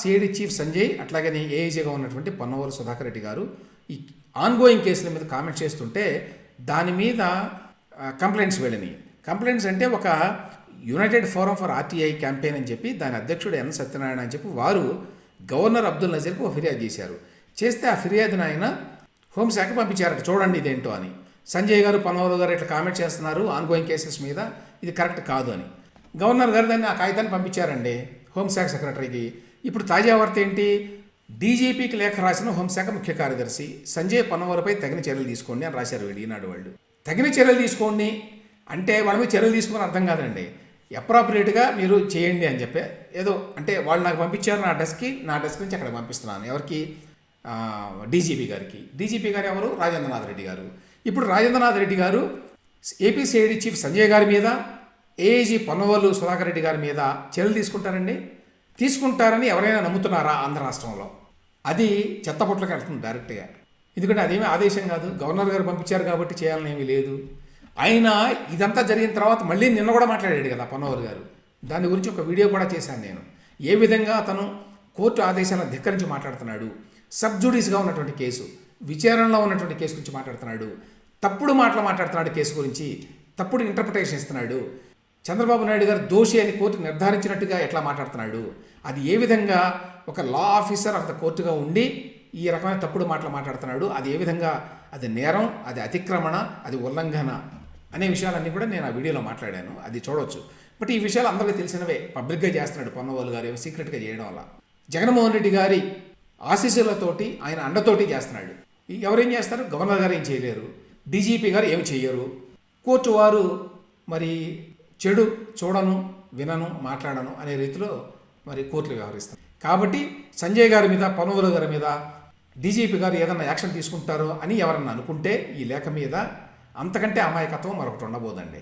CID chief Sanjay అట్లాగనే ఏఐజీగా ఉన్నటువంటి పొన్నవరు సుధాకర్ రెడ్డి గారు ఈ ఆన్గోయింగ్ కేసుల మీద కామెంట్ చేస్తుంటే దాని మీద కంప్లైంట్స్ వెళ్ళినాయి. కంప్లైంట్స్ అంటే ఒక united forum for RTI campaign అని చెప్పి దాని అధ్యక్షుడు ఎన్ సత్యనారాయణ అని చెప్పి వారు గవర్నర్ అబ్దుల్ నజీర్కి ఒక ఫిర్యాదు చేశారు. చేస్తే ఆ ఫిర్యాదును ఆయన హోంశాఖ పంపించారట చూడండి ఇదేంటో అని. సంజయ్ గారు పనవరు గారు ఇట్లా కామెంట్ చేస్తున్నారు ఆన్గోయింగ్ కేసెస్ మీద ఇది కరెక్ట్ కాదు అని. గవర్నర్ గారు దాన్ని ఆ కాగితాన్ని పంపించారండి హోంశాఖ సెక్రటరీకి. ఇప్పుడు తాజా వార్త ఏంటి? డీజీపీకి లేఖ రాసిన హోంశాఖ ముఖ్య కార్యదర్శి సంజయ్ పనవరపై తగిన చర్యలు తీసుకోండి అని రాశారు ఈనాడు వాళ్ళు. తగిన చర్యలు తీసుకోండి అంటే వాళ్ళ మీద చర్యలు తీసుకోమని అర్థం కాదండి. అప్రాపరియేట్గా మీరు చేయండి అని చెప్పి ఏదో అంటే వాళ్ళు నాకు పంపించారు నా డెస్క్కి నా డెస్క్ నుంచి అక్కడ పంపిస్తున్నాను. ఎవరికి? డీజీపీ గారికి. డీజీపీ గారు ఎవరు? రాజేంద్రనాథ్ రెడ్డి గారు. ఇప్పుడు రాజేంద్రనాథ్ రెడ్డి గారు ఏపీ సిఐడి చీఫ్ సంజయ్ గారి మీద ఏఏజీ పొన్నవల్లు సుధాకర్ రెడ్డి గారి మీద చర్యలు తీసుకుంటారండి? తీసుకుంటారని ఎవరైనా నమ్ముతున్నారా ఆంధ్ర రాష్ట్రంలో? అది చెత్తపుట్లకి వెళ్తుంది డైరెక్ట్గా ఎందుకంటే అదేమీ ఆదేశం కాదు. గవర్నర్ గారు పంపించారు కాబట్టి చేయాలని ఏమీ లేదు. ఆయన ఇదంతా జరిగిన తర్వాత మళ్ళీ నిన్న కూడా మాట్లాడాడు కదా పన్నోవర్ గారు. దాని గురించి ఒక వీడియో కూడా చేశాను నేను. ఏ విధంగా అతను కోర్టు ఆదేశాలను ధిక్కరించి మాట్లాడుతున్నాడు? సబ్జుడీస్గా ఉన్నటువంటి కేసు విచారణలో ఉన్నటువంటి కేసు గురించి మాట్లాడుతున్నాడు? తప్పుడు మాటలు మాట్లాడుతున్నాడు కేసు గురించి తప్పుడు ఇంటర్ప్రిటేషన్ ఇస్తున్నాడు? చంద్రబాబు నాయుడు గారు దోషి అని కోర్టు నిర్ధారించినట్టుగా ఎట్లా మాట్లాడుతున్నాడు? అది ఏ విధంగా ఒక లా ఆఫీసర్ ఆఫ్ ద కోర్టుగా ఉండి ఈ రకమైన తప్పుడు మాటలు మాట్లాడుతున్నాడు? అది ఏ విధంగా? అది నేరం అది అతిక్రమణ అది ఉల్లంఘన అనే విషయాలన్నీ కూడా నేను ఆ వీడియోలో మాట్లాడాను. అది చూడవచ్చు బట్ ఈ విషయాలు అందరికీ తెలిసినవే. పబ్లిక్గా చేస్తున్నాడు పొన్నవాళ్ళు గారు ఏమో సీక్రెట్గా చేయడం వల్ల. జగన్మోహన్ రెడ్డి గారి ఆశీస్సులతోటి ఆయన అండతోటి చేస్తున్నాడు. ఎవరేం చేస్తారు? గవర్నర్ గారు ఏం చేయలేరు. డీజీపీ గారు ఏం చేయరు. కోర్టు వారు మరి చెడు చూడను వినను మాట్లాడను అనే రీతిలో మరి కోర్టులు వ్యవహరిస్తారు. కాబట్టి సంజయ్ గారి మీద పనువుల గారి మీద డీజీపీ గారు ఏదన్నా యాక్షన్ తీసుకుంటారో అని ఎవరన్నా అనుకుంటే ఈ లేఖ మీద అంతకంటే అమాయకత్వం మరొకటి ఉండబోదండి.